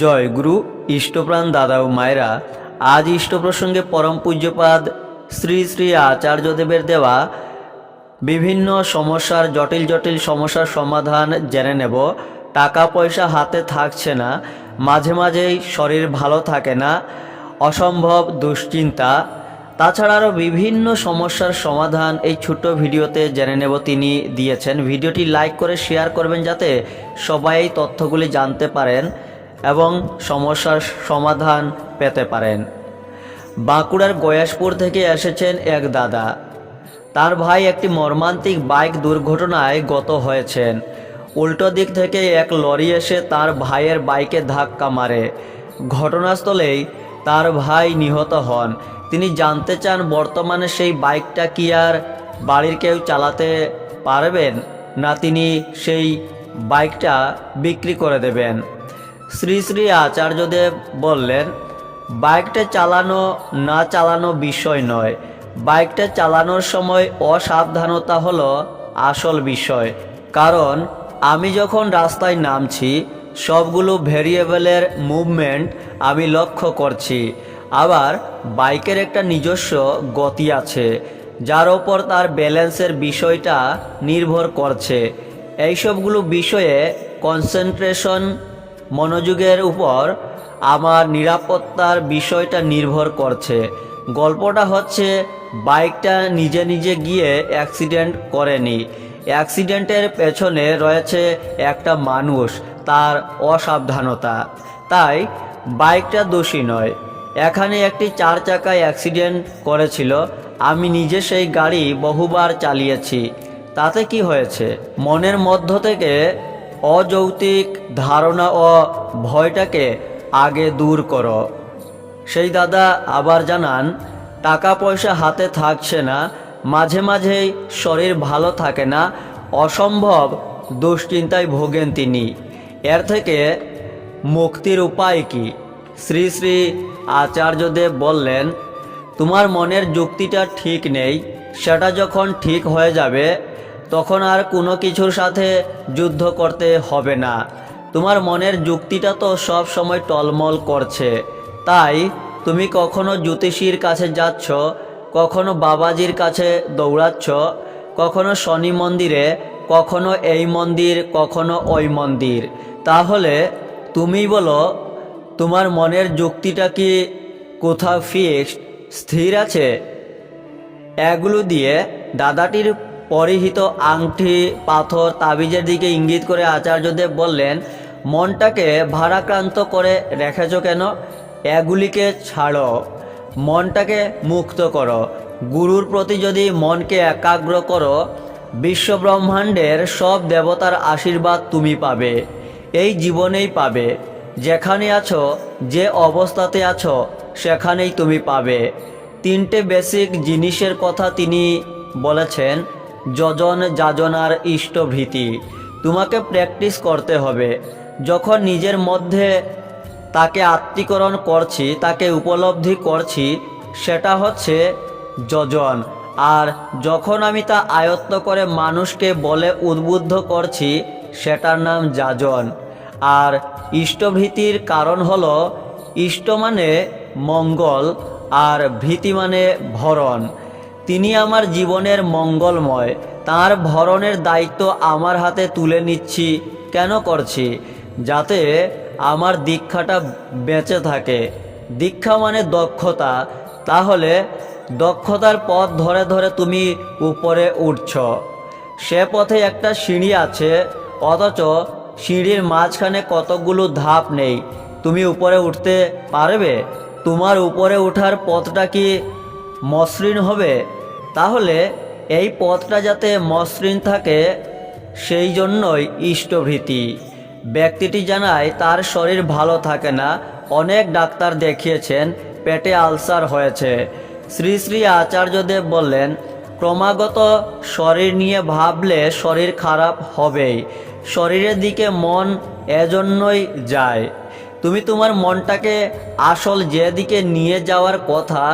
জয় গুরু, ইষ্টপ্রাণ দাদা ও মায়েরা, আজ ইষ্ট প্রসঙ্গে পরম পূজ্যপাদ শ্রী শ্রী আচার্যদেবের দেওয়া বিভিন্ন সমস্যার জটিল জটিল সমস্যার সমাধান জেনে নেব। টাকা পয়সা হাতে থাকছে না, মাঝে মাঝেই শরীর ভালো থাকে না, অসম্ভব দুশ্চিন্তা। তাছাড়া আরও বিভিন্ন সমস্যার সমাধান এই ছোট্ট ভিডিওতে জেনে নেব তিনি দিয়েছেন। ভিডিওটি লাইক করে, শেয়ার করবেন যাতে সবাই তথ্যগুলি জানতে পারেন। এবং সমস্যার সমাধান পেতে পারেন। বাঁকুড়ার গয়াসপুর থেকে এসেছেন এক দাদা। তার ভাই একটি মর্মান্তিক বাইক দুর্ঘটনায় গত হয়েছেন। উল্টো দিক থেকে এক লরি এসে তার ভাইয়ের বাইকে ধাক্কা মারে। ঘটনাস্থলেই তার ভাই নিহত হন। তিনি জানতে চান, বর্তমানে সেই বাইকটা কি আর বাড়ির কেউ চালাতে পারবেন, না তিনি সেই বাইকটা বিক্রি করে দেবেন। শ্রী শ্রী আচার্যদেব বললেন, বাইকটা চালানো না চালানো বিষয় নয়। বাইকটা চালানোর সময় অসাবধানতা হলো আসল বিষয়। কারণ আমি যখন রাস্তায় নামছি, সবগুলো ভেরিয়েবলের মুভমেন্ট আমি লক্ষ্য করছি। আবার বাইকের একটা নিজস্ব গতি আছে, যার ওপর তার ব্যালেন্সের বিষয়টা নির্ভর করছে। এইসবগুলো বিষয়ে কনসেন্ট্রেশন মনোযোগের উপর আমার নিরাপত্তার বিষয়টা নির্ভর করছে। গল্পটা হচ্ছে, বাইকটা নিজে নিজে গিয়ে অ্যাক্সিডেন্ট করেনি। অ্যাক্সিডেন্টের পেছনে রয়েছে একটা মানুষ, তার অসাবধানতা। তাই বাইকটা দোষী নয়। এখানে একটি চার চাকায় অ্যাক্সিডেন্ট করেছিল। আমি নিজে সেই গাড়ি বহুবার চালিয়েছি। তাতে কি হয়েছে? মনের মধ্য থেকে অযৌক্তিক ধারণা ও ভয়টাকে আগে দূর করো। সেই দাদা আবার জানান টাকা পয়সা হাতে থাকছে না, মাঝে মাঝেই শরীর ভালো থাকে না, অসম্ভব দুশ্চিন্তায় ভোগেন তিনি। এর থেকে মুক্তির উপায় কি? শ্রী শ্রী আচার্যদেব বললেন, তোমার মনের যুক্তিটা ঠিক নেই, সেটা যখন ঠিক হয়ে যাবে তখন আর কোনো কিছুর সাথে যুদ্ধ করতে হবে না। তোমার মনের যুক্তিটা তো সব সময় টলমল করছে। তাই, তুমি কখনো জ্যোতিষীর কাছে যাচ্ছ, কখনো বাবাজির কাছে দৌড়াচ্ছ, কখনো শনি মন্দিরে, কখনো এই মন্দির, কখনো ওই মন্দির। তাহলে, তুমি বলো, তোমার মনের যুক্তিটা কি কোথাও ফিক্সড স্থির আছে? এগুলো দিয়ে দাদাটির পরিহিত আংটি, পাথর, তাবিজের দিকে ইঙ্গিত করে আচার্যদেব বললেন, মনটাকে ভারাক্রান্ত করে রেখেছ কেন? এগুলিকে ছাড়ো। মনটাকে মুক্ত করো। গুরুর প্রতি যদি মনকে একাগ্র করো বিশ্ব ব্রহ্মাণ্ডের সব দেবতার আশীর্বাদ তুমি পাবে। এই জীবনেই পাবে। যেখানে আছো, যে অবস্থাতে আছো, সেখানেই তুমি পাবে। তিনটে বেসিক জিনিসের কথা তিনি বলেছেন। যজন যাজনার ইষ্টভীতি তোমাকে প্র্যাকটিস করতে হবে। যখন নিজের মধ্যে তাকে আত্মীকরণ করছি, তাকে উপলব্ধি করছি, সেটা হচ্ছে যজন। আর যখন আমি তা আয়ত্ত করে মানুষকে বলে উদ্বুদ্ধ করছি, সেটার নাম যাজন। আর ইষ্টভীতির কারণ হলো, ইষ্ট মানে মঙ্গল, আর ভীতি মানে ভরণ। তিনি আমার জীবনের মঙ্গলময়, তার ভরণের দায়িত্ব আমার হাতে তুলে নিচ্ছি, কেন করছি? যাতে আমার দীক্ষাটা বেঁচে থাকে। দীক্ষা মানে দক্ষতা। তাহলে দক্ষতার পথ ধরে ধরে তুমি উপরে উঠছ। সে পথে একটা সিঁড়ি আছে, অথচ সিঁড়ির মাঝখানে কতগুলো ধাপ নেই। তুমি উপরে উঠতে পারবে? তোমার উপরে ওঠার পথটা কি মসৃণ হবে। তাহলে এই পথটা যাতে মসৃণ থাকে, সেই জন্যই ইষ্টভীতি। ব্যক্তিটি জানায়, তার শরীর ভালো থাকে না। অনেক ডাক্তার দেখিয়েছেন, পেটে আলসার হয়েছে। শ্রী শ্রী আচার্যদেব বললেন, ক্রমাগত শরীর নিয়ে ভাবলে শরীর খারাপ হবেই। শরীরের দিকে মন এজন্যই যায়। তুমি তোমার মনটাকে আসল যেদিকে নিয়ে যাওয়ার কথা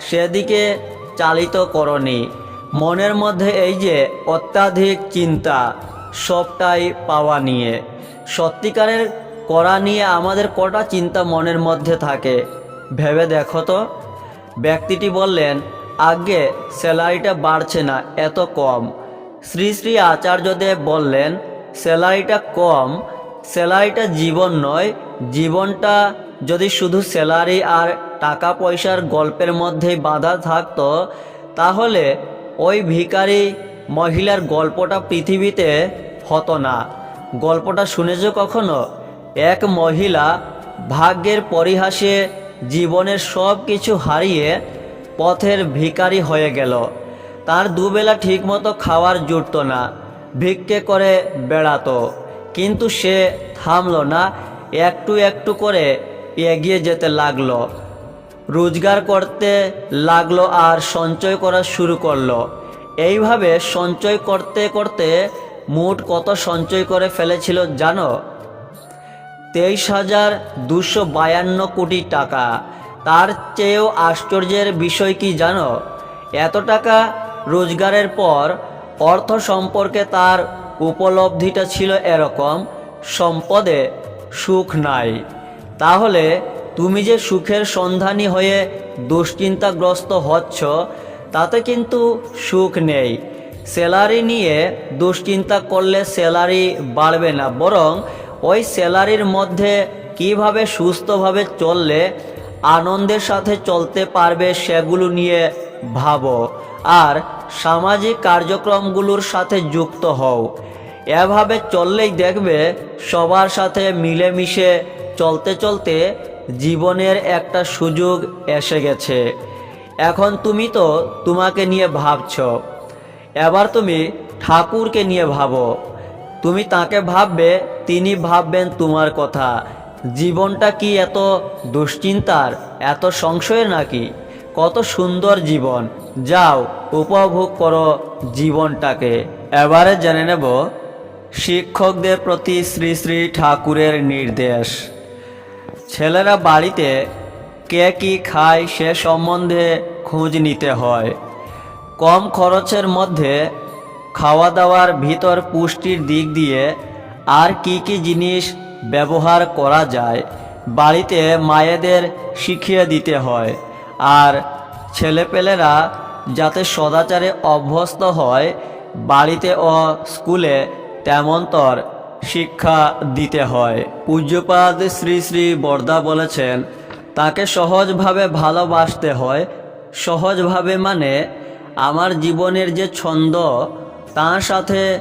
সেদিকে চালিত করনি। মনের মধ্যে এই যে অত্যাধিক চিন্তা, সবটাই পাওয়া নিয়ে। সত্যিকারের করা নিয়ে আমাদের কটা চিন্তা মনের মধ্যে থাকে। ভেবে দেখো তো। ব্যক্তিটি বললেন আগে স্যালারিটা বাড়ছে না, এত কম। শ্রী শ্রী আচার্যদেব বললেন, স্যালারিটা কম, স্যালারিটা জীবন নয়। জীবনটা যদি শুধু স্যালারি আর টাকা পয়সার গল্পের মধ্যেই বাধা থাকতো, তাহলে ওই ভিখারি মহিলার গল্পটা পৃথিবীতে হতো না। গল্পটা শুনেছ কখনো? এক মহিলা ভাগ্যের পরিহাসে জীবনের সব কিছু হারিয়ে পথের ভিকারি হয়ে গেল। তার দুবেলা ঠিকমতো খাওয়ার জুটত না, ভিক্ষে করে বেড়াতো। কিন্তু সে থামলো না, একটু একটু করে এগিয়ে যেতে লাগল। রোজগার করতে লাগল আর সঞ্চয় করা শুরু করল। এইভাবে সঞ্চয় করতে করতে মোট কত সঞ্চয় করে ফেলেছিল জানো? তেইশ হাজার দুশো বায়ান্ন কোটি টাকা। তার চেয়েও আশ্চর্যের বিষয় কি জানো? এত টাকা রোজগারের পর অর্থ সম্পর্কে তার উপলব্ধিটা ছিল এরকম, সম্পদে সুখ নাই। তাহলে তুমি যে সুখের সন্ধানী হয়ে দুশ্চিন্তাগ্রস্ত হচ্ছ, তাতে কিন্তু সুখ নেই। স্যালারি নিয়ে দুশ্চিন্তা করলে স্যালারি বাড়বে না, বরং ওই স্যালারির মধ্যে কীভাবে সুস্থভাবে চললে আনন্দের সাথে চলতে পারবে সেগুলো নিয়ে ভাবো, আর সামাজিক কার্যক্রমগুলোর সাথে যুক্ত হও। এভাবে চললেই দেখবে সবার সাথে মিলেমিশে চলতে চলতে জীবনের একটা সুযোগ এসে গেছে। এখন তুমি তো তোমাকে নিয়ে ভাবছ। এবার তুমি ঠাকুরকে নিয়ে ভাবো। তুমি তাকে ভাববে, তিনি ভাববেন তোমার কথা। জীবনটা কি এত দুশ্চিন্তার, এত সংশয়ের নাকি? কত সুন্দর জীবন। যাও, উপভোগ করো জীবনটাকে। এবারে জেনে নেব, শিক্ষকদের প্রতি শ্রী শ্রী ঠাকুরের নির্দেশ। ছেলেরা বাড়িতে কে কি খায় সে সম্বন্ধে খোঁজ নিতে হয়। কম খরচের মধ্যে খাওয়া দাওয়ার ভিতর পুষ্টির দিক দিয়ে আর কি কি জিনিস ব্যবহার করা যায়, বাড়িতে মায়েদের শিখিয়ে দিতে হয়। আর ছেলেপেলেরা যাতে সদাচারে অভ্যস্ত হয়, বাড়িতে ও স্কুলে তেমনতর শিক্ষা দিতে হয়। পূজ্যপাদ শ্রী শ্রী বর্দা বলেছেন, তাকে সহজভাবে ভালোবাসতে হয়। সহজভাবে মানে আমার জীবনের যে ছন্দ, তার সাথে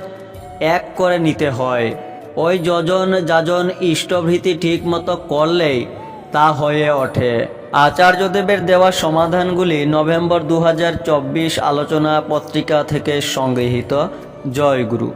এক করে নিতে হয়। ওই যজন যাজন ইষ্টভৃতি ঠিক মতো করলেই তা হয়ে ওঠে। আচার্যদেবের দেওয়া সমাধানগুলি নভেম্বর দু হাজার চব্বিশ আলোচনা পত্রিকা থেকে সংগৃহীত। জয় গুরু।